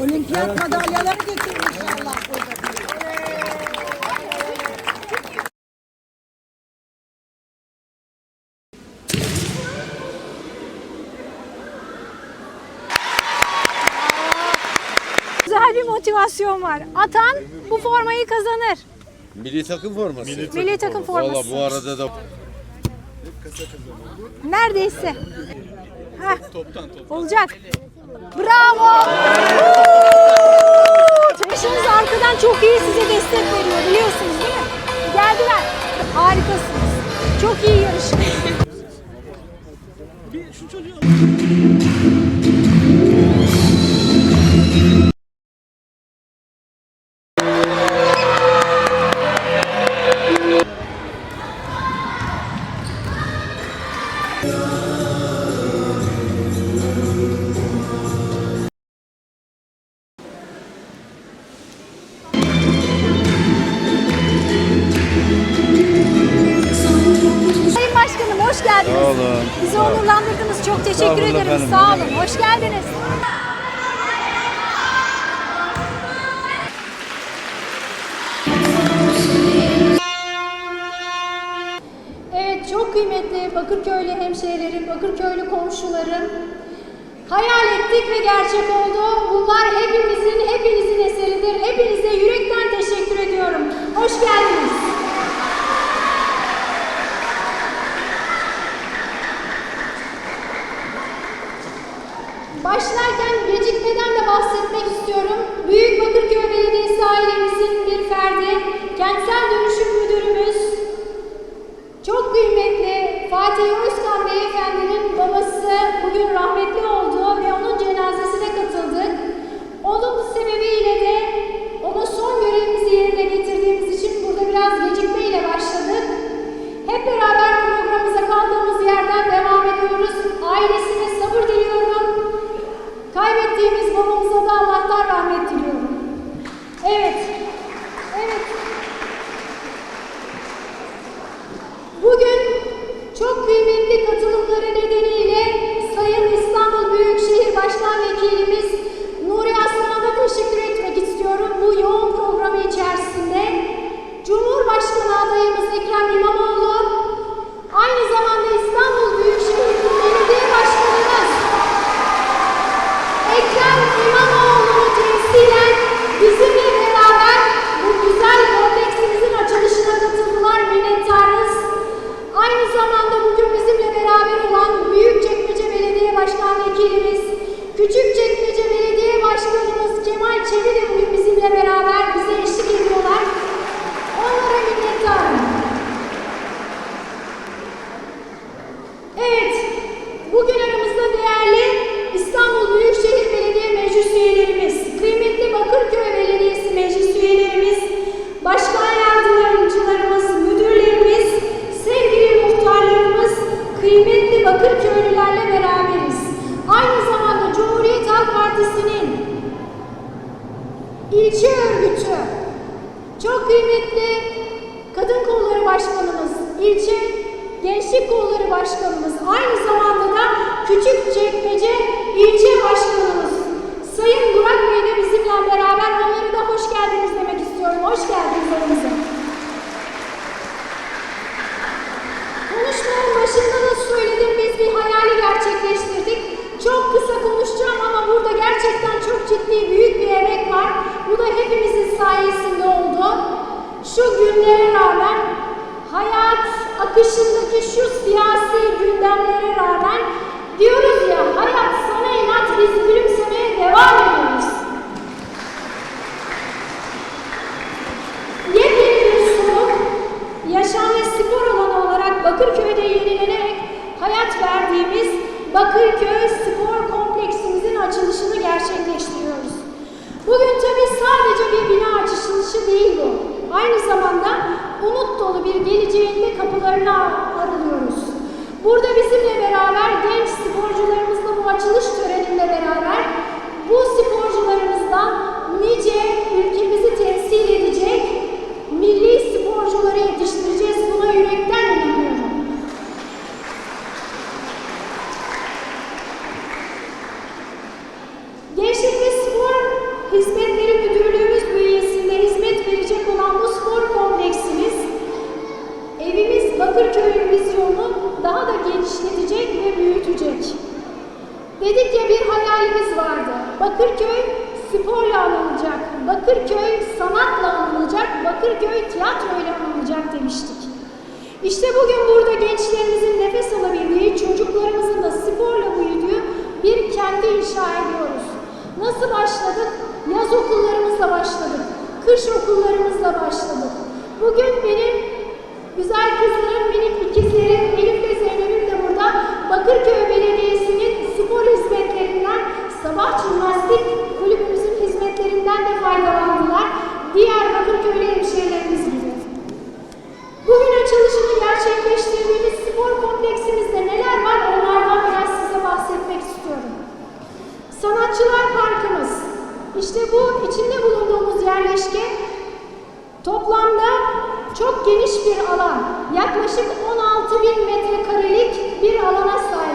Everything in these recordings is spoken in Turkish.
Olimpiyat madalyaları getir inşallah burada. Güzel bir motivasyon var. Atan bu formayı kazanır. Milli takım forması. Milli takım forması. Valla bu arada da Neredeyse. Heh. Olacak. Bravo. Arkadan çok iyi size destek veriyor biliyorsunuz değil mi? Geldiler. Harikasınız. Çok iyi yarışın. Sayın geldiniz. Sağ olun. Bizi onurlandırdınız. Çok teşekkür Estağfurullah ederim. efendim. Sağ olun. Hoş geldiniz. Evet çok kıymetli Bakırköylü hemşehrilerim, Bakırköylü komşularım. Hayal ettik ve gerçek oldu. Bunlar hepimizin, hepinizin eseridir. Hepinize yürekten teşekkür ediyorum. Hoş geldiniz. Evet, bugün aramızda değerli İstanbul Büyükşehir Belediye Meclis üyelerimiz, kıymetli Bakırköy Belediyesi Meclis üyelerimiz, başkan yardımcılarımız, müdürlerimiz, sevgili muhtarlarımız, kıymetli Bakırköylülerle beraberiz. Aynı zamanda Cumhuriyet Halk Partisi'nin ilçe örgütü, çok kıymetli Kadın Kolları Başkanımız, ilçe Gençlik Kolları Başkanımız, aynı zamanda da Küçükçekmece ilçe başkanımız Sayın Burak Bey de bizimle beraber onlara da hoş geldiniz demek istiyorum. Hoş geldiniz aramıza. Konuşmanın başında da söyledim biz bir hayali gerçekleştirdik. Çok kısa konuşacağım ama burada gerçekten çok ciddi büyük bir emek var. Bu da hepimizin sayesinde oldu. Şu günlere rağmen hayat akışındaki şu siyasi gündemlere rağmen diyoruz ya hayat sana inat biz gülümsemeye devam ediyoruz. Yepyeni bir soluk, yaşam ve spor alanı olarak Bakırköy'de yenilenerek hayat verdiğimiz Bakırköy Spor Kompleksimizin açılışını gerçekleştiriyoruz. Bugün tabii sadece bir bina açılışı değil bu. Aynı zamanda umut dolu bir geleceğin de kapılarını aralıyoruz. Burada bizimle beraber genç sporcularımızla bu açılış töreninde beraber bu sporcularımızdan nice ülkemizi temsil edecek milli sporcuları yetiştireceğiz. Buna yürekten inanıyorum. Gençlik ve Spor Hizmetleri Müdürlüğümüz bünyesinde hizmet verecek olan bu spor kompleksimiz evimiz Bakırköy'ün vizyonunu daha da genişletecek ve büyütecek. Dedik ya bir hayalimiz vardı. Bakırköy sporla anılacak, Bakırköy sanatla anılacak, Bakırköy tiyatroyla anılacak demiştik. İşte bugün burada gençlerimizin nefes alabildiği, çocuklarımızın da sporla büyüdüğü bir kenti inşa ediyoruz. Nasıl başladık? Yaz okullarımızla başladık, kış okullarımızla başladık. Bugün benim güzel kızlarım, minik ikizlerim Elif ve Zeynep'im de burada Bakırköy sabah jimnastik kulübümüzün hizmetlerinden de faydalandılar. Diğer Bakırköylü hemşehrilerimiz gibi. Bugün açılışını gerçekleştirdiğimiz spor kompleksimizde neler var onlardan biraz size bahsetmek istiyorum. Sanatçılar Parkımız. İşte bu içinde bulunduğumuz yerleşke toplamda çok geniş bir alan. Yaklaşık 16 bin metrekarelik bir alana sahip.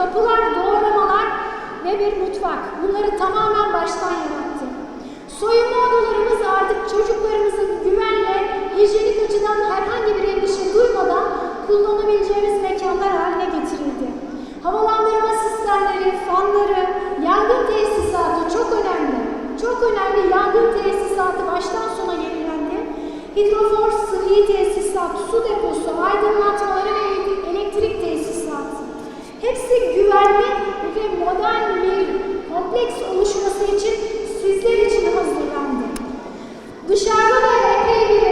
Kapılar, doğramalar ve bir mutfak. Bunları tamamen baştan yarattı. Soyunma odalarımız artık çocuklarımızın güvenle, hijyenik açıdan herhangi bir endişe duymadan kullanabileceğimiz mekanlar haline getirildi. Havalandırma sistemleri, fanları, yangın tesisatı çok önemli. Çok önemli yangın tesisatı baştan sona yenilendi. Hidrofor sıhhi tesisat, su deposu, aydınlatmaları ve. Hepsi güvenli ve modern bir kompleks oluşması için sizler için hazırlandı. Dışarıda da epey bir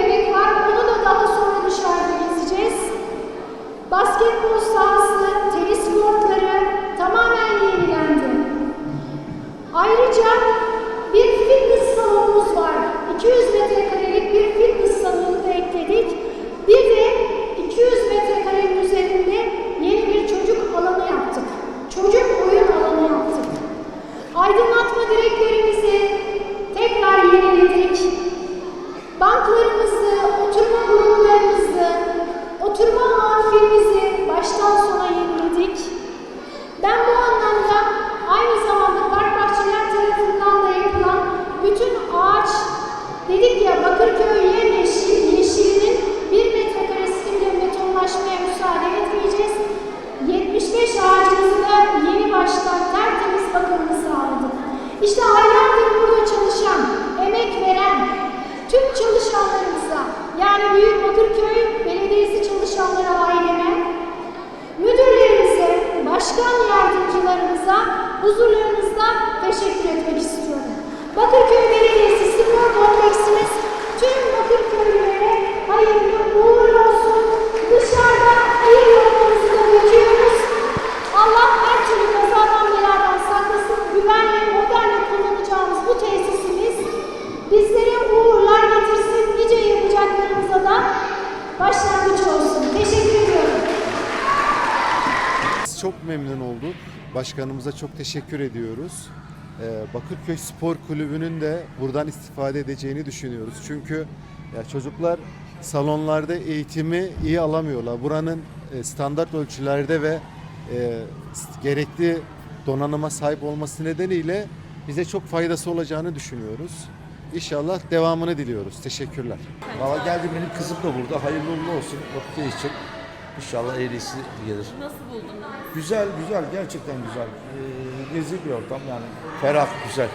Banklarımızı, oturma gruplarımızı, oturma amfimizi baştan sona yeniledik. Ben bu anlamda aynı zamanda Park Bahçeler tarafından da yapılan bütün ağaç, dedik ya Bakırköy yemyeşil, yeşilinin bir metrekaresini bile betonlaşmaya müsaade etmeyeceğiz. 75 ağacımızı da yeni baştan tertemiz bakımını sağladık. İşte aylardır burada çalışan, emek veren tüm çalışanlarımıza, yani Büyük Bakırköy Belediyesi çalışanları aileme, müdürlerimize, başkan yardımcılarımıza huzurlarınızda teşekkür etmek istiyorum. Bakırköy Belediyesi spor kompleksimiz tüm Bakırköylülere hayırlı uğurlu memnun olduk. Başkanımıza çok teşekkür ediyoruz. Ee, Bakırköy Spor Kulübü'nün de buradan istifade edeceğini düşünüyoruz. Çünkü ya çocuklar salonlarda eğitimi iyi alamıyorlar. Buranın e, standart ölçülerde ve e, gerekli donanıma sahip olması nedeniyle bize çok faydası olacağını düşünüyoruz. İnşallah devamını diliyoruz. Teşekkürler. Valla geldi benim kızım da burada. Hayırlı uğurlu olsun Bakırköy için. İnşallah en iyisi gelir. Nasıl buldunuz? Güzel güzel gerçekten güzel. Ee, nezih bir ortam yani. Ferah güzel.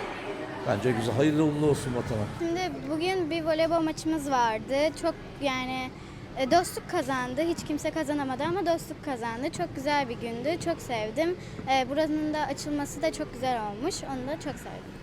Bence güzel. Hayırlı uğurlu olsun vatana. Şimdi bugün bir voleybol maçımız vardı. Çok yani e, dostluk kazandı. Hiç kimse kazanamadı ama dostluk kazandı. Çok güzel bir gündü. Çok sevdim. E, Buranın da açılması da çok güzel olmuş. Onu da çok sevdim.